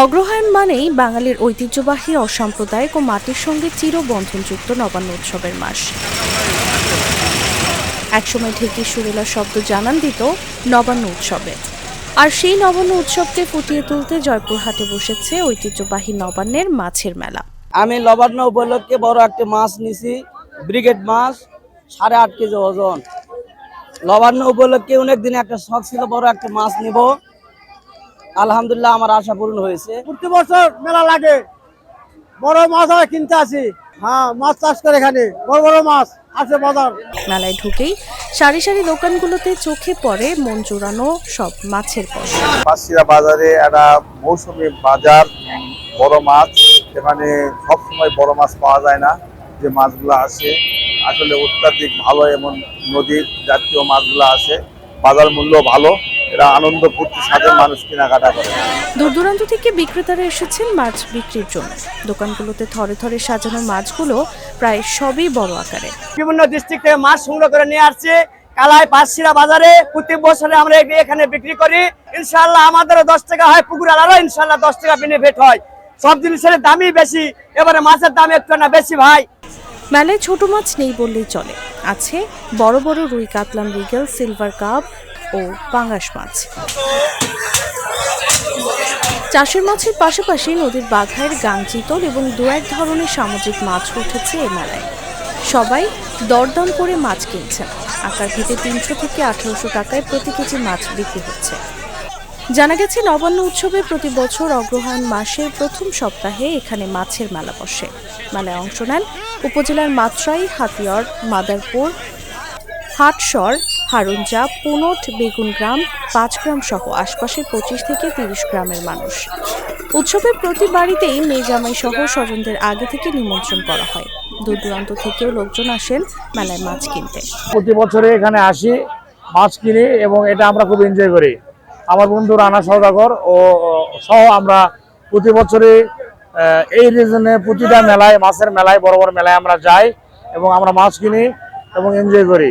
অগ্রহায়ণ মানেই বাঙালির ঐতিহ্যবাহী অসাম্প্রদায়িক ও মাটির সঙ্গে চিরবন্ধনযুক্ত নবান্ন উৎসবের মাস। একসময় ঢেকি সুরেলা শব্দ জানান দিত নবান্ন উৎসবে। আর সেই নবান্ন উৎসবকে ফুটিয়ে তুলতে জয়পুরহাটে বসেছে ঐতিহ্যবাহী নবান্নের মাছের মেলা। আমি লবান্ন উপলক্ষে বড় একটা মাছ নিছি, ব্রিগেড মাছ, সাড়ে আট কেজি ওজন। লবান্ন উপলক্ষে অনেক দিনে একটা শখ ছিল বড় একটা মাছ নিব। আলহামদুলিল্লাহ আমার আশা পূরণ হয়েছে। প্রতি বছর মেলা লাগে। বড় মাছ হয় কিনতে আসি। হ্যাঁ মাছ চাষ করে এখানে। বড় বড় মাছ আছে বাজার। মেলায় ঢুকেই সারি সারি দোকানগুলোতে চোখে পড়ে মন জোড়ানো সব মাছের পাঁচশিরা বাজারে একটা মৌসুমী বাজার বড় মাছ। এখানে সবসময় বড় মাছ পাওয়া যায় না যে মাছগুলো আসে। আসলে অত্যাধিক ভালো এমন নদীর জাতীয় মাছগুলো আসে। বাজার মূল্য ভালো। এরা আনন্দ ফুর্তির সাথে মানুষ কেনাকাটা করে। দূর দূরান্ত থেকে বিক্রেতারা এসেছেন মাছ বিক্রির জন্য। দোকানগুলোতে থরে থরে সাজানো মাছগুলো প্রায় সবই বড় আকারে। বিভিন্ন ডিস্ট্রিক্ট থেকে মাছ সংগ্রহ করে নিয়ে আসছে। কালাই পাঁচশিরা বাজারে প্রতি বছরে আমরা এখানে বিক্রি করি। ইনশাল্লাহ আমাদেরও দশ টাকা হয় পুকুর আলারও ইনশাল্লাহ দশ টাকা বেনিফিট হয়। সব জিনিসের দামই বেশি এবারে মাছের দাম একটু না বেশি ভাই। মেলায় ছোট মাছ নেই বললেই চলে। আছে বড় বড় রুই কাতলা মৃগেল সিলভার কাপ ও পাঙ্গাস মাছ। চাষের মাছের পাশাপাশি নদীর বাঘায়ের গাংচিতল এবং দু এক ধরনের সামুদ্রিক মাছ উঠেছে এ মেলায় সবাই দরদাম করে মাছ কিনছেন। আকার ভেদে তিনশো থেকে আঠারোশো টাকায় প্রতি কেজি মাছ বিক্রি হচ্ছে। জানা গেছে, নবান্ন উৎসবে প্রতি বছর অগ্রহায়ণ মাসের প্রথম সপ্তাহে এখানে মাছের মেলা বসে। মেলায় অংশ নেন উপজেলার মাত্রাই হাতিয়ার, মাদারপুর হাটসর হারুঞ্জা পুনট বেগুনগ্রাম পাঁচগ্রাম সহ আশপাশের পঁচিশ থেকে তিরিশ গ্রামের মানুষ। উৎসবে প্রতি বাড়িতেই মেয়ে জামাই সহ স্বজনদের আগে থেকে নিমন্ত্রণ করা হয়। দূর দূরান্ত থেকেও লোকজন আসেন মেলায় মাছ কিনতে। প্রতি বছরে এখানে আসি, মাছ কিনি এবং এটা আমরা খুব এনজয় করি। আমার বন্ধু রানা সৌদাগর ও সহ আমরা প্রতি বছরে এই রিজনে প্রতিটা মেলায়, মাছের মেলায়, বড় বড় মেলায় আমরা যাই এবং আমরা মাছ কিনি এবং এনজয় করি।